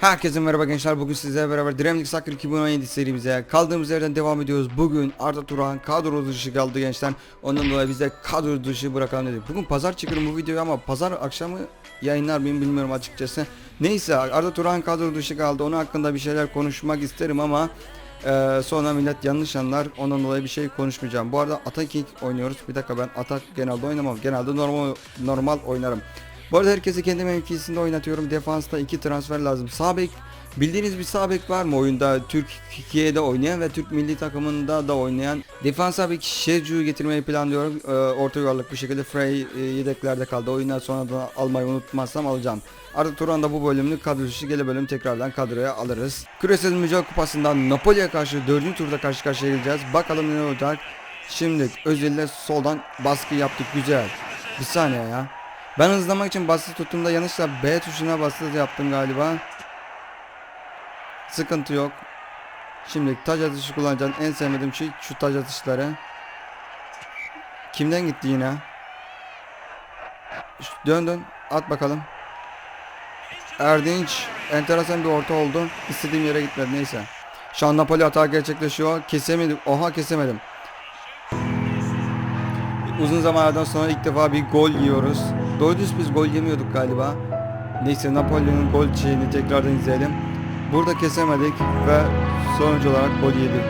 Herkese merhaba gençler. Bugün sizlerle beraber League Soccer 2017 serimize kaldığımız yerden devam ediyoruz. Bugün Arda Turan kadro dışı kaldı gençler. Ondan dolayı biz de kadro dışı bırakalım dedik. Bugün pazar çekiyorum bu videoyu ama pazar akşamı yayınlar mıyım bilmiyorum açıkçası. Neyse Arda Turan kadro dışı kaldı. Onun hakkında bir şeyler konuşmak isterim ama e, sonra millet yanlış anlar. Ondan dolayı bir şey konuşmayacağım. Bu arada Atak King oynuyoruz. Bir dakika ben Atak genelde oynamam. Genelde normal normal oynarım. Bu arada herkesi kendi mevkisinde oynatıyorum. Defansta iki transfer lazım. Sağ bildiğiniz bir sağ var mı oyunda? Türkiye'de oynayan ve Türk milli takımında da oynayan. Defansa bir Şecu'yu getirmeyi planlıyorum. Ee, orta yuvarlak bir şekilde Frey e, yedeklerde kaldı. Oyundan sonra da almayı unutmazsam alacağım. Arda Turan da bu bölümlük kadro gele bölüm tekrardan kadroya alırız. Küresel Mücadele Kupası'ndan Napoli'ye karşı 4. turda karşı karşıya geleceğiz. Bakalım ne olacak. Şimdi Özil'le soldan baskı yaptık güzel. Bir saniye ya. Ben hızlamak için basılı tuttuğumda yanlışla B tuşuna basılı yaptım galiba. Sıkıntı yok. Şimdi taç atışı kullanacağım. En sevmediğim şey şu taç atışları. Kimden gitti yine? Dön dön. At bakalım. Erdinç. Enteresan bir orta oldu. İstediğim yere gitmedi neyse. Şu an Napoli hata gerçekleşiyor. Kesemedim. Oha kesemedim. Uzun zamanlardan sonra ilk defa bir gol yiyoruz. Doğru biz gol yemiyorduk galiba. Neyse Napoli'nin gol şeyini tekrardan izleyelim. Burada kesemedik ve sonuç olarak gol yedik.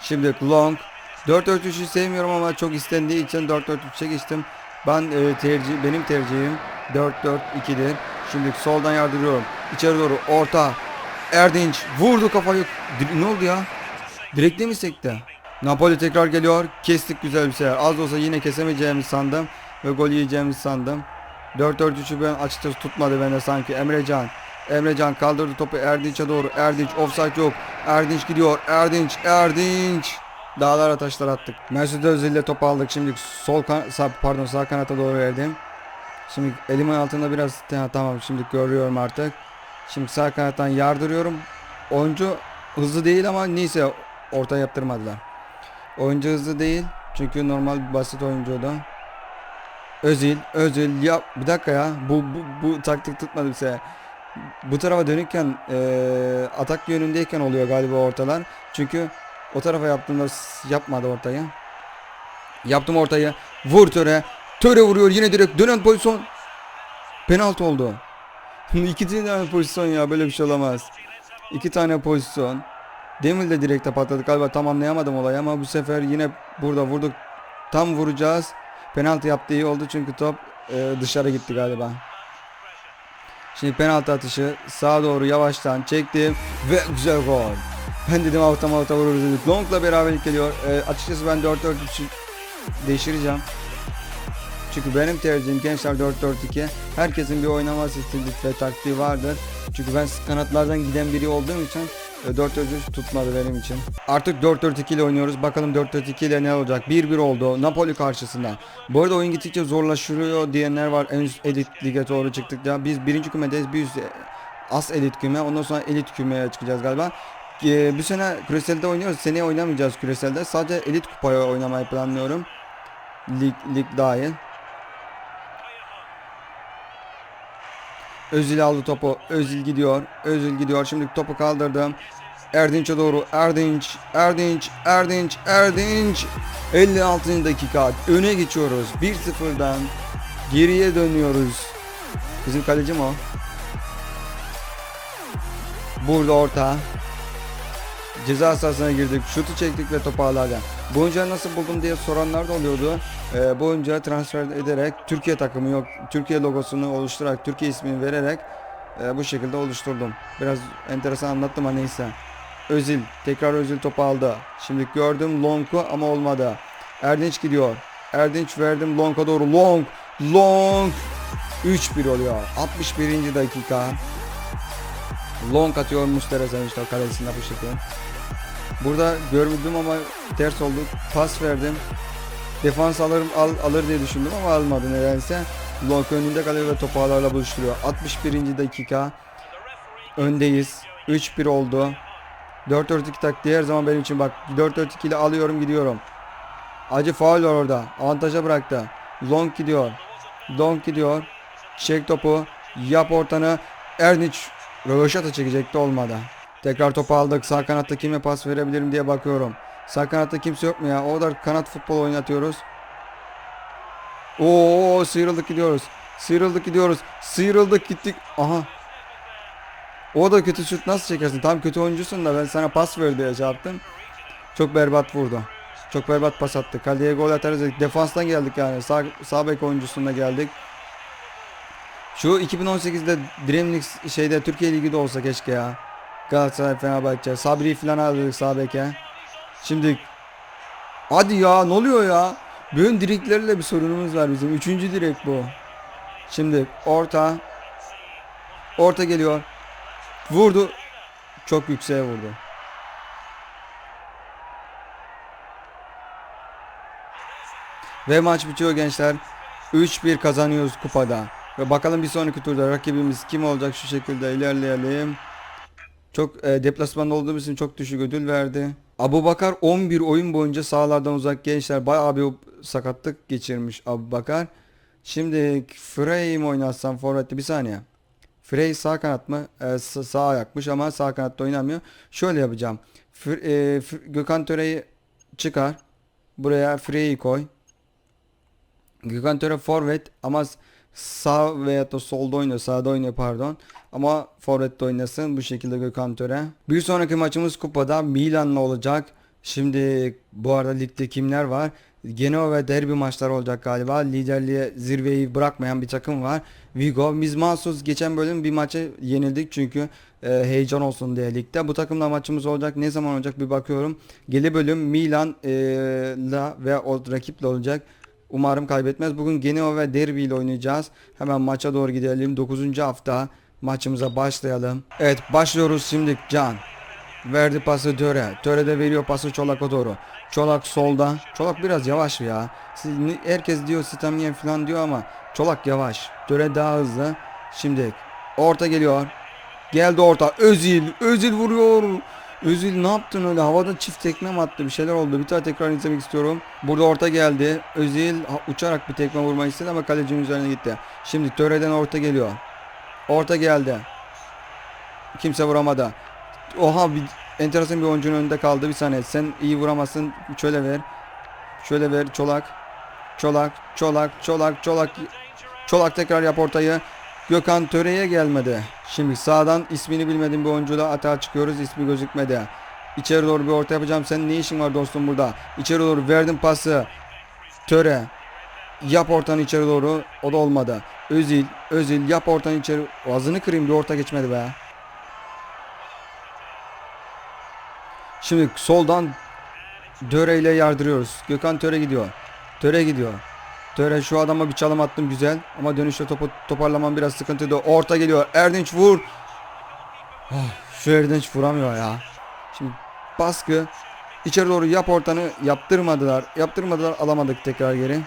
Şimdi Long 4-4-3'ü sevmiyorum ama çok istendiği için 4-4-3'e geçtim. Ben e, tercih benim tercihim 4-4-2'dir. Şimdi soldan yardırıyorum. İçeri doğru orta. Erdinç vurdu kafayı. Ne oldu ya? Direkte mi sekti? Napoli tekrar geliyor. Kestik güzel bir şeyler. Az olsa yine kesemeyeceğimizi sandım. Ve gol yiyeceğimizi sandım. 4-4-3'ü ben açıkçası tutmadı bende sanki. Emrecan. Emrecan kaldırdı topu Erdinç'e doğru. Erdinç offside yok. Erdinç gidiyor. Erdinç. Erdinç. Dağlara taşlar attık. Mesut Özil ile topu aldık. Şimdi sol kan pardon sağ kanata doğru verdim. Şimdi elimin altında biraz Ha, tamam şimdi görüyorum artık. Şimdi sağ kanattan yardırıyorum. Oyuncu hızlı değil ama neyse orta yaptırmadılar. Oyuncu hızlı değil. Çünkü normal basit oyuncuydu. Özil, Özil ya bir dakika ya. Bu bu, bu taktik tutmadı bize. Bu tarafa dönükken eee, atak yönündeyken oluyor galiba ortalar. Çünkü o tarafa yaptığımda yapmadı ortayı. Yaptım ortayı. Vur töre. Töre vuruyor yine direkt dönen pozisyon. Penaltı oldu. İki tane pozisyon ya böyle bir şey olamaz. İki tane pozisyon. Demir de direkte patladı galiba tam anlayamadım olayı ama bu sefer yine burada vurduk. Tam vuracağız. Penaltı yaptı iyi oldu çünkü top e, dışarı gitti galiba. Şimdi penaltı atışı sağa doğru yavaştan çektim ve güzel gol. Ben dedim avuta avuta vururuz dedik. Long'la beraberlik geliyor. E, açıkçası ben 4-4-3 değiştireceğim. Çünkü benim tercihim gençler 4-4-2. Herkesin bir oynama stili ve taktiği vardır. Çünkü ben kanatlardan giden biri olduğum için e, 4-4-3 tutmadı benim için. Artık 4-4-2 ile oynuyoruz. Bakalım 4-4-2 ile ne olacak? 1-1 oldu Napoli karşısında. Bu arada oyun gittikçe zorlaşıyor diyenler var. En üst elit lige doğru çıktıkça. Biz birinci kümedeyiz. Bir üst e, as elit küme. Ondan sonra elit kümeye çıkacağız galiba. E, bu sene küreselde oynuyoruz. Seneye oynamayacağız küreselde. Sadece elit kupaya oynamayı planlıyorum. Lig, lig dahil. Özil aldı topu. Özil gidiyor. Özil gidiyor. Şimdi topu kaldırdım. Erdinç'e doğru. Erdinç, Erdinç, Erdinç, Erdinç. 56. dakika. Öne geçiyoruz. 1-0'dan geriye dönüyoruz. Bizim kaleci mi o? Burada orta. Ceza sahasına girdik. Şutu çektik ve topu ağlarken. Bu oyuncuları nasıl buldum diye soranlar da oluyordu. Ee, bu oyuncuları transfer ederek Türkiye takımı yok. Türkiye logosunu oluşturarak, Türkiye ismini vererek e, bu şekilde oluşturdum. Biraz enteresan anlattım ama neyse. Özil. Tekrar Özil topu aldı. Şimdi gördüm Long'u ama olmadı. Erdinç gidiyor. Erdinç verdim Long'a doğru. Long. Long. 3-1 oluyor. 61. dakika. Long atıyor Mustera işte kalesinde bu şekilde. Burada görmedim ama ters oldu. Pas verdim. Defans alırım al, alır diye düşündüm ama almadı nedense. Long önünde kalıyor ve topu ağlarla buluşturuyor. 61. dakika. Öndeyiz. 3-1 oldu. 4-4-2 taktiği her zaman benim için bak 4-4-2 ile alıyorum gidiyorum. Acı faul var orada. Avantaja bıraktı. Long gidiyor. Long gidiyor. Çek topu. Yap ortanı. Erdinç röveşata çekecekti olmadı. Tekrar topu aldık. Sağ kanatta kime pas verebilirim diye bakıyorum. Sağ kanatta kimse yok mu ya? O da kanat futbol oynatıyoruz. Oo sıyrıldık gidiyoruz. Sıyrıldık gidiyoruz. Sıyrıldık gittik. Aha. O da kötü şut nasıl çekersin? Tam kötü oyuncusun da ben sana pas ver diye yaptım. Çok berbat vurdu. Çok berbat pas attı. Kaleye gol atarız dedik. Defanstan geldik yani. Sağ, sağ bek oyuncusuna geldik. Şu 2018'de Dream League şeyde Türkiye Ligi'de olsa keşke ya. Galatasaray, Fenerbahçe, Sabri falan aldık sağ beke. Şimdi hadi ya ne oluyor ya? Bugün direklerle bir sorunumuz var bizim. Üçüncü direk bu. Şimdi orta. Orta geliyor. Vurdu. Çok yükseğe vurdu. Ve maç bitiyor gençler. 3-1 kazanıyoruz kupada. Ve bakalım bir sonraki turda rakibimiz kim olacak şu şekilde ilerleyelim. Çok e, deplasmanda olduğumuz için çok düşük ödül verdi. Abu Bakar 11 oyun boyunca sahalardan uzak gençler bayağı bir sakatlık geçirmiş Abu Bakar. Şimdi Frey mi oynatsam forvette bir saniye. Frey sağ kanat mı? E, sa- sağ ayakmış ama sağ kanatta oynamıyor. Şöyle yapacağım. Fr- e, Gökhan Töre'yi çıkar. Buraya Frey'i koy. Gökhan Töre forvet ama sağ veya da solda oynuyor. Sağda oynuyor pardon. Ama forvette oynasın bu şekilde Gökhan Töre. Bir sonraki maçımız kupada Milan'la olacak. Şimdi bu arada ligde kimler var? Genoa ve derbi maçları olacak galiba. Liderliğe zirveyi bırakmayan bir takım var. Vigo. Biz mahsus geçen bölüm bir maça yenildik çünkü e, heyecan olsun diye ligde. Bu takımla maçımız olacak. Ne zaman olacak bir bakıyorum. Geli bölüm Milan e, ve o rakiple olacak. Umarım kaybetmez. Bugün Genoa ve Derby ile oynayacağız. Hemen maça doğru gidelim. 9. hafta maçımıza başlayalım. Evet başlıyoruz şimdi Can. Verdi pası Töre. Töre de veriyor pası Çolak'a doğru. Çolak solda. Çolak biraz yavaş ya. Siz, herkes diyor Stamien falan diyor ama Çolak yavaş. Töre daha hızlı. Şimdi orta geliyor. Geldi orta. Özil. Özil vuruyor. Özil ne yaptın öyle? Havada çift tekme mi attı? Bir şeyler oldu. Bir daha tekrar izlemek istiyorum. Burada orta geldi. Özil uçarak bir tekme vurmayı istedi ama kalecinin üzerine gitti. Şimdi Töre'den orta geliyor. Orta geldi. Kimse vuramadı. Oha bir enteresan bir oyuncunun önünde kaldı. Bir saniye. Sen iyi vuramazsın. Şöyle ver. Şöyle ver. Çolak. Çolak. Çolak. Çolak. Çolak. Çolak tekrar yap ortayı. Gökhan Töre'ye gelmedi. Şimdi sağdan ismini bilmediğim bir oyuncuyla atağa çıkıyoruz. İsmi gözükmedi. İçeri doğru bir orta yapacağım. Senin ne işin var dostum burada? İçeri doğru verdim pası. Töre. Yap ortanı içeri doğru. O da olmadı. Özil. Özil yap ortanı içeri. Ağzını kırayım bir orta geçmedi be. Şimdi soldan Töre ile yardırıyoruz. Gökhan Töre gidiyor. Töre gidiyor. Töre şu adama bir çalım attım güzel. Ama dönüşte topu toparlamam biraz sıkıntıydı. Orta geliyor. Erdinç vur. Ah, şu Erdinç vuramıyor ya. Şimdi baskı. İçeri doğru yap ortanı. Yaptırmadılar. Yaptırmadılar. Alamadık tekrar geri.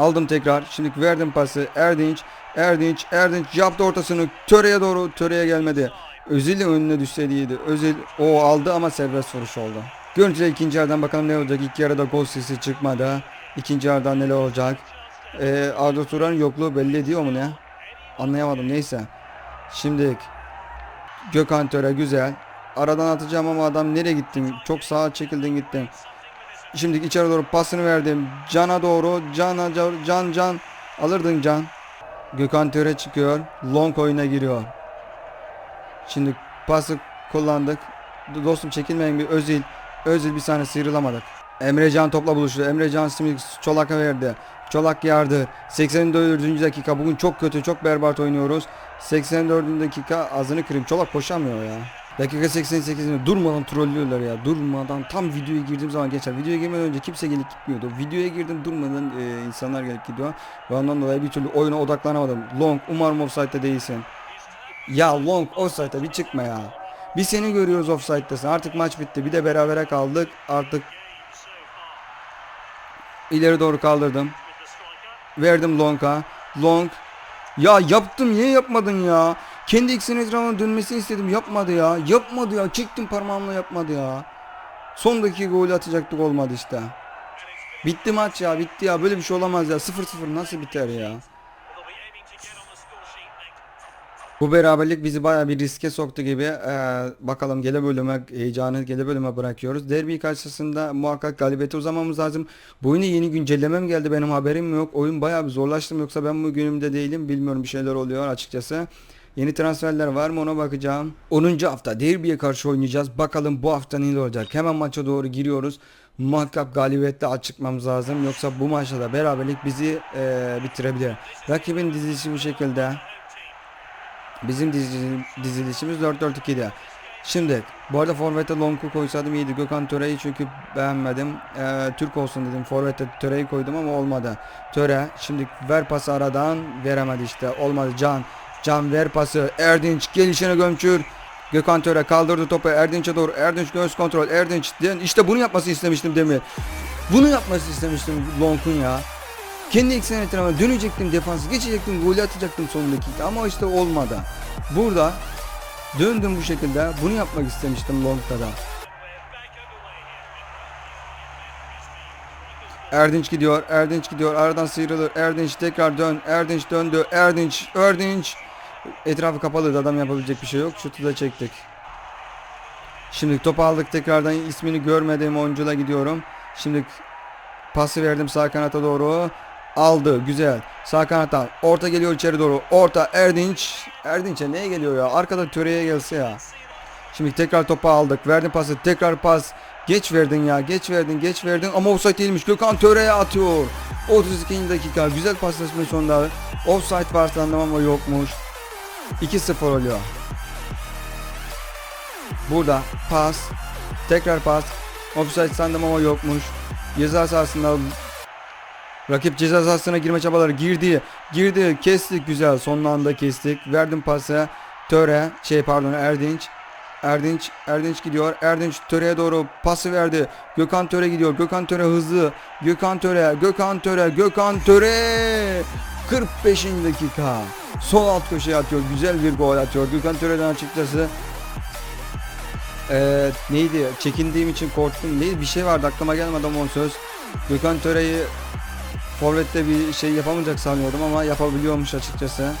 Aldım tekrar. Şimdi verdim pası. Erdinç. Erdinç. Erdinç yaptı ortasını. Töre'ye doğru. Töre'ye gelmedi. Özil önüne düşseydi iyiydi. Özil o aldı ama serbest vuruş oldu. Görüntüde ikinci yarıdan bakalım ne olacak. İlk yarıda gol sesi çıkmadı. İkinci yarıdan neler olacak. Ee, Arda Turan'ın yokluğu belli ediyor mu ne? Anlayamadım neyse. Şimdi Gökhan Töre güzel. Aradan atacağım ama adam nereye gittin? Çok sağa çekildin gittin. Şimdi içeri doğru pasını verdim. Can'a doğru. Can'a can can. Alırdın can. Gökhan Töre çıkıyor. Long oyuna giriyor. Şimdi pası kullandık. Dostum çekilmeyin bir Özil. Özil bir saniye sıyrılamadık. Emrecan topla buluştu. Emrecan şimdi Çolak'a verdi. Çolak yardı. 84. dakika. Bugün çok kötü, çok berbat oynuyoruz. 84. dakika ağzını kırayım. Çolak koşamıyor ya. Dakika 88'inde durmadan trollüyorlar ya. Durmadan tam videoya girdiğim zaman geçer. Videoya girmeden önce kimse gelip gitmiyordu. Videoya girdim durmadan e, insanlar gelip gidiyor. Ve ondan dolayı bir türlü oyuna odaklanamadım. Long umarım offside'de değilsin. Ya Long offside'a bir çıkma ya. Bir seni görüyoruz offside'dasın. Artık maç bitti. Bir de berabere kaldık. Artık ileri doğru kaldırdım. Verdim Long'a. Long. Ya yaptım niye yapmadın ya? Kendi ikisinin etrafına dönmesini istedim. Yapmadı ya. Yapmadı ya. Çektim parmağımla yapmadı ya. Son dakika golü atacaktık olmadı işte. Bitti maç ya bitti ya. Böyle bir şey olamaz ya. 0-0 nasıl biter ya? Bu beraberlik bizi bayağı bir riske soktu gibi. Ee, bakalım gele bölüme heyecanı gele bölüme bırakıyoruz. Derbi karşısında muhakkak galibiyete uzamamız lazım. Bu oyunu yeni güncellemem geldi benim haberim yok. Oyun bayağı bir zorlaştım yoksa ben bu günümde değilim. Bilmiyorum bir şeyler oluyor açıkçası. Yeni transferler var mı ona bakacağım. 10. hafta derbiye karşı oynayacağız. Bakalım bu hafta ne olacak. Hemen maça doğru giriyoruz. Muhakkak galibiyetle çıkmamız lazım. Yoksa bu maçta da beraberlik bizi eee, bitirebilir. Rakibin dizilişi bu şekilde. Bizim dizi- dizilişimiz 4-4-2'de. Şimdi bu arada Forvet'e Long'u koysaydım iyiydi. Gökhan Töre'yi çünkü beğenmedim. Ee, Türk olsun dedim. Forvet'e Töre'yi koydum ama olmadı. Töre şimdi ver pası aradan veremedi işte. Olmadı Can. Can ver pası. Erdinç gelişine gömçür. Gökhan Töre kaldırdı topu Erdinç'e doğru. Erdinç göğüs kontrol. Erdinç işte bunu yapması istemiştim demir. Bunu yapması istemiştim Long'un ya. Kendi eksen etrafına dönecektim defansı geçecektim golü atacaktım son dakika ama işte olmadı. Burada döndüm bu şekilde bunu yapmak istemiştim Long'da da. Erdinç gidiyor, Erdinç gidiyor, aradan sıyrılır, Erdinç tekrar dön, Erdinç döndü, Erdinç, Erdinç. Etrafı kapalıydı, adam yapabilecek bir şey yok, şutu da çektik. Şimdi topu aldık tekrardan ismini görmediğim oyuncuyla gidiyorum. Şimdi pası verdim sağ kanata doğru. Aldı güzel. Sağ kanattan orta geliyor içeri doğru. Orta Erdinç. Erdinç'e neye geliyor ya? Arkada töreye gelse ya. Şimdi tekrar topu aldık. Verdim pası. Tekrar pas. Geç verdin ya. Geç verdin. Geç verdin. Ama offside değilmiş. Gökhan Töre'ye atıyor. 32. dakika. Güzel paslaşma sonunda. Offside var sandım ama yokmuş. 2-0 oluyor. Burada pas. Tekrar pas. Offside sandım ama yokmuş. Ceza sahasında Rakip ceza sahasına girme çabaları girdi. Girdi. Kestik güzel. Son anda kestik. Verdim pası. Töre. Şey pardon Erdinç. Erdinç. Erdinç gidiyor. Erdinç Töre'ye doğru pası verdi. Gökhan Töre gidiyor. Gökhan Töre hızlı. Gökhan Töre. Gökhan Töre. Gökhan Töre. 45. dakika. Sol alt köşeye atıyor. Güzel bir gol atıyor. Gökhan Töre'den açıkçası ee, neydi? Çekindiğim için korktum. Neydi? Bir şey vardı aklıma gelmedi ama söz. Gökhan Töre'yi Forvet'te bir şey yapamayacak sanıyordum ama yapabiliyormuş açıkçası.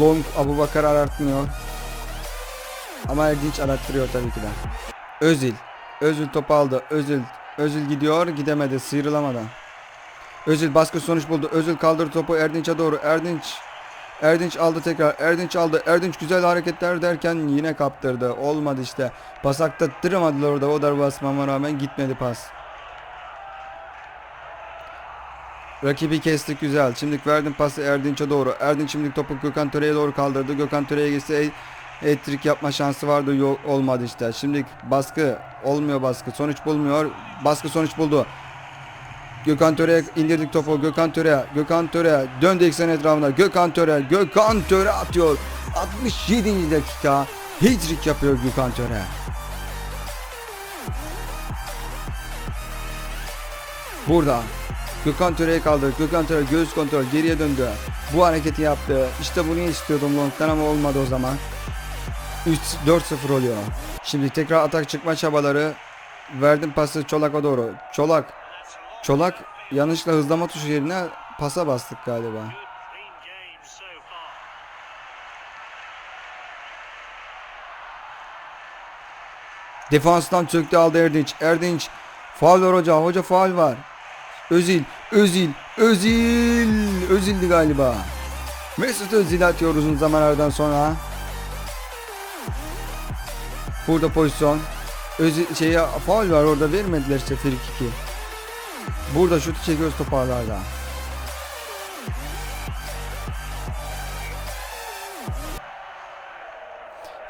Long Abu Bakar arartmıyor. Ama Erdinç arattırıyor tabii ki de. Özil. Özil topu aldı. Özil. Özil gidiyor. Gidemedi. Sıyrılamadan. Özil baskı sonuç buldu. Özil kaldırdı topu Erdinç'e doğru. Erdinç. Erdinç aldı tekrar. Erdinç aldı. Erdinç güzel hareketler derken yine kaptırdı. Olmadı işte. Pasakta tırmadılar orada. O dar basmama rağmen gitmedi pas. Rakibi kestik güzel. Şimdi verdim pası Erdinç'e doğru. Erdinç şimdi topu Gökhan Töre'ye doğru kaldırdı. Gökhan Töre'ye gitse etrik yapma şansı vardı. Yok olmadı işte. Şimdi baskı olmuyor baskı. Sonuç bulmuyor. Baskı sonuç buldu. Gökhan Töre'ye indirdik topu. Gökhan Töre. Gökhan Töre döndü eksen etrafına. Gökhan Töre. Gökhan Töre atıyor. 67. dakika. Hat-trick yapıyor Gökhan Töre. Burada Gökhan Töre'ye kaldırdı. Gökhan Töre göğüs kontrol geriye döndü. Bu hareketi yaptı. İşte bunu istiyordum Long'dan ama olmadı o zaman. 3 4-0 oluyor. Şimdi tekrar atak çıkma çabaları. Verdim pası Çolak'a doğru. Çolak. Çolak yanlışla hızlama tuşu yerine pasa bastık galiba. Defanstan çöktü aldı Erdinç. Erdinç. Faul var hoca. Hoca faul var. Özil, Özil, Özil, Özil'di galiba. Mesut Özil atıyor uzun zamanlardan sonra. Burada pozisyon. Özil şeye faul var orada vermediler işte free. Burada şutu çekiyoruz toparlarda.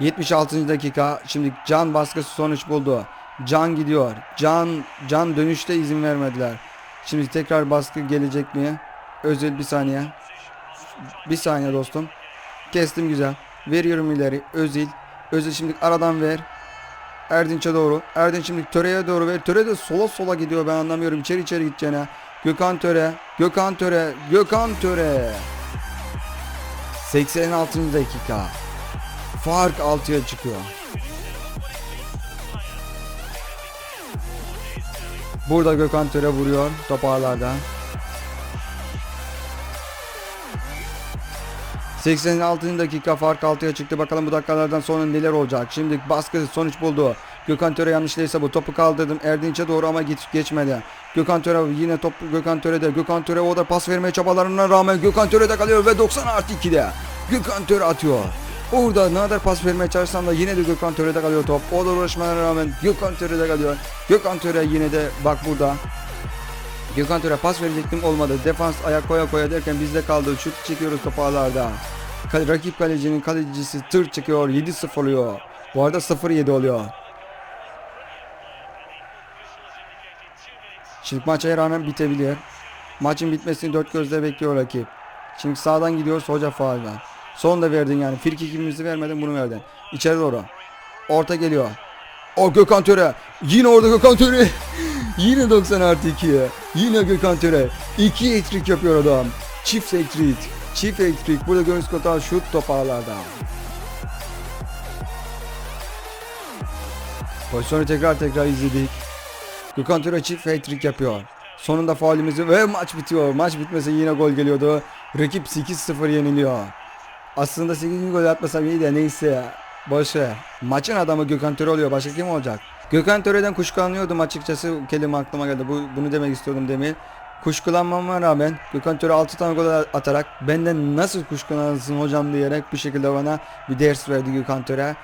...76. dakika... ...şimdi Can baskısı sonuç buldu... ...Can gidiyor... ...Can Can dönüşte izin vermediler... Şimdi tekrar baskı gelecek mi? Özil bir saniye. Bir saniye dostum. Kestim güzel. Veriyorum ileri. Özil. Özil şimdi aradan ver. Erdinç'e doğru. Erdinç şimdi Töre'ye doğru ver. Töre de sola sola gidiyor ben anlamıyorum. İçeri içeri gideceğine. Gökhan Töre. Gökhan Töre. Gökhan Töre. 86. dakika. Fark 6'ya çıkıyor. Burada Gökhan Töre vuruyor toparlarda. 86. dakika fark 6'ya çıktı. Bakalım bu dakikalardan sonra neler olacak. Şimdi baskı sonuç buldu. Gökhan Töre yanlış değilse bu topu kaldırdım. Erdinç'e doğru ama git geçmedi. Gökhan Töre yine top Gökhan Töre'de. Gökhan Töre o da pas vermeye çabalarına rağmen Gökhan Töre'de kalıyor ve 90 artı 2'de. Gökhan Töre atıyor. Orada ne kadar pas vermeye çalışsam da yine de Gökhan Töre'de kalıyor top. O da uğraşmalarına rağmen Gökhan Töre'de kalıyor. Gökhan Töre yine de bak burada. Gökhan Töre pas verecektim olmadı. Defans ayak koya koya derken bizde kaldı. Şut çekiyoruz top ağlarda. Kale- Rakip kalecinin kalecisi tır çıkıyor. 7-0 oluyor. Bu arada 0-7 oluyor. Şimdi maç her an bitebilir. Maçın bitmesini dört gözle bekliyor rakip. Şimdi sağdan gidiyoruz hoca faalden. Son da verdin yani. Frikikimizi vermedin bunu verdin. İçeri doğru. Orta geliyor. O Gökhan Töre. Yine orada Gökhan Töre. Yine 90 artı 2. Yine Gökhan Töre. 2 etrik yapıyor adam. Çift etrik. Çift etrik. Burada göğüs kotağı şut top ağlarda. Pozisyonu tekrar tekrar izledik. Gökhan Töre çift hat-trick yapıyor. Sonunda faulümüzü ve maç bitiyor. Maç bitmese yine gol geliyordu. Rakip 8-0 yeniliyor. Aslında 8. gol atmasam iyi de neyse. Boş. Maçın adamı Gökhan Töre oluyor. Başka kim olacak? Gökhan Töre'den kuşkulanıyordum açıkçası. Kelime aklıma geldi. Bu, bunu demek istiyordum demin. Kuşkulanmama rağmen Gökhan Töre 6 tane gol atarak benden nasıl kuşkulansın hocam diyerek bu şekilde bana bir ders verdi Gökhan Töre.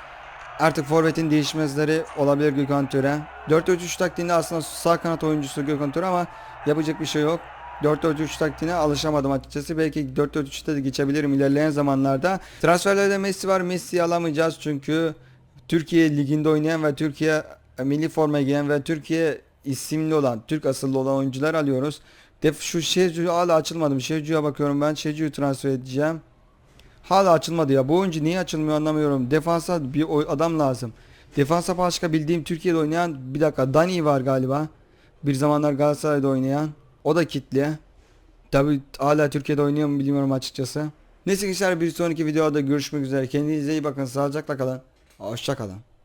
Artık forvetin değişmezleri olabilir Gökhan Töre. 4-4-3 taktiğinde aslında sağ kanat oyuncusu Gökhan Töre ama yapacak bir şey yok. 4-4-3 taktiğine alışamadım açıkçası. Belki 4-4-3'te de geçebilirim ilerleyen zamanlarda. Transferlerde Messi var. Messi'yi alamayacağız çünkü Türkiye liginde oynayan ve Türkiye milli forma giyen ve Türkiye isimli olan, Türk asıllı olan oyuncular alıyoruz. Def şu Şecu hala açılmadı. Şecu'ya bakıyorum ben. Şecu'yu transfer edeceğim. Hala açılmadı ya. Bu oyuncu niye açılmıyor anlamıyorum. Defansa bir adam lazım. Defansa başka bildiğim Türkiye'de oynayan bir dakika Dani var galiba. Bir zamanlar Galatasaray'da oynayan. O da kitli. Tabi hala Türkiye'de oynuyor mu bilmiyorum açıkçası. Neyse gençler bir sonraki videoda görüşmek üzere. Kendinize iyi bakın. Sağlıcakla kalın. Hoşça kalın.